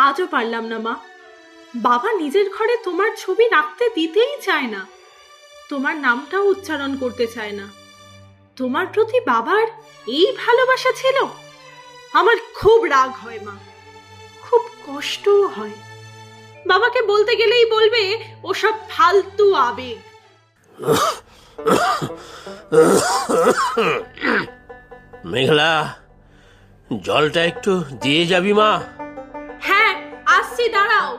আজও পারলাম না, মা। বাবা নিজের ঘরে তোমার ছবি রাখতে দিতেই চায় না। তোমার নামটাও উচ্চারণ করতে চায় না। তোমার প্রতি বাবার এই ভালোবাসা ছিল? আমার খুব রাগ হয়, মা। খুব কষ্টও হয়। বাবাকে বলতে গেলেই বলবে, ওসব ফালতু আবেগ। মেঘলা, জলটা একটু দিয়ে যাবি, মা। আসছি দাঁড়াও।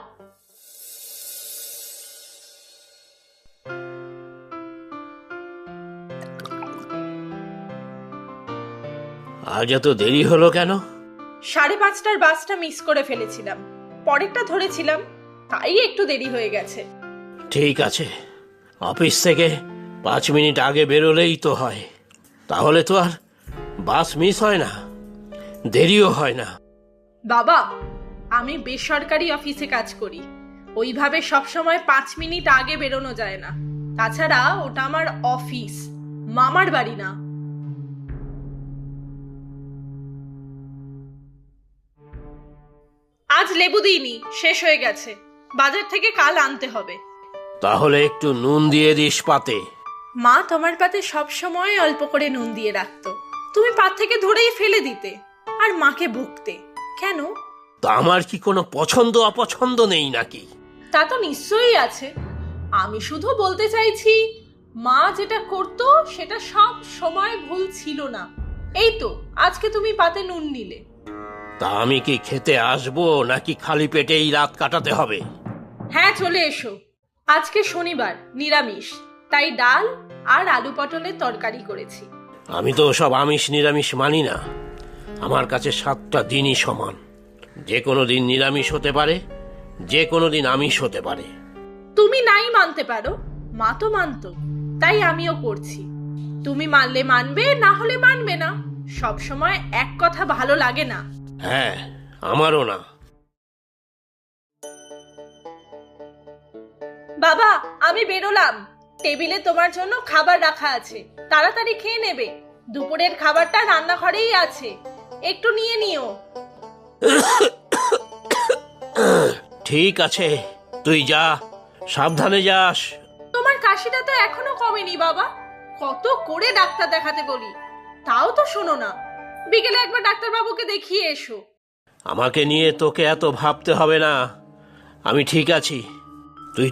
আজ এত দেরি হলো কেন? সাড়ে পাঁচটার বাসটা মিস করে ফেলেছিলাম। পরেরটা ধরেছিলাম তাই একটু দেরি হয়ে গেছে। ঠিক আছে। অফিস থেকে পাঁচ মিনিট আগে বেরোলেই তো হয়। তাহলে তো আর বাস মিস হয় না দেরিও হয় না। বাবা আমি বেসরকারি অফিসে কাজ করি। ওইভাবে সবসময় পাঁচ মিনিট আগে বেরোনো যায় না। তাছাড়া ওটা আমার অফিস মামার বাড়ি না। আজ লেবু দিইনি শেষ হয়ে গেছে। বাজার থেকে কাল আনতে হবে। তাহলে একটু নুন দিয়ে দিস পাতে। মা তোমার পাতে সবসময় অল্প করে নুন দিয়ে রাখতো। তুমি পাত থেকে ধরেই ফেলে দিতে আর মাকে বকতে কেন? তা আমার কি কোনো পছন্দ অপছন্দ নেই নাকি? তা তো নিশ্চয়ই আছে। আমি শুধু বলতে চাইছি মা যেটা করতো সেটা সব সময় ভুল ছিল না। এই তো আজকে তুমি পাতে নুন নিলে। তা আমি কি খেতে আসব নাকি খালি পেটেই রাত কাটাতে হবে? হ্যাঁ চলে এসো। আজকে শনিবার নিরামিষ। তাই ডাল আর আলু পটলের তরকারি করেছি। আমি তো সব আমিষ নিরামিষ মানি না। আমার কাছে সাতটা দিনই সমান। যে কোনো দিন নিরামিষ হতে পারে যে কোনো দিন আমিষ হতে পারে। তুমি নাই মানতে পারো মা তো মানতো তাই আমিও করছি। তুমি মানলে মানবে না হলে মানবে না। সব সময় এক কথা ভালো লাগে না। হ্যাঁ আমারও না। বাবা আমি বেরোলাম। টেবিলে তোমার জন্য খাবার রাখা আছে তাড়াতাড়ি খেয়ে নেবে। দুপুরের খাবারটা রান্নাঘরেই আছে। একটু নিয়ে নিও। ঠিক আছে তুই যা সাবধানে যাস। তোমার কাশিটা তো এখনও কমেনি বাবা। কত করে ডাক্তার দেখাতে বলি। তাও তো শোনো না। বিকেলে একবার ডাক্তারবাবুকে দেখিয়ে এসো। আমাকে নিয়ে তোকে এত ভাবতে হবে না। আমি ঠিক আছি।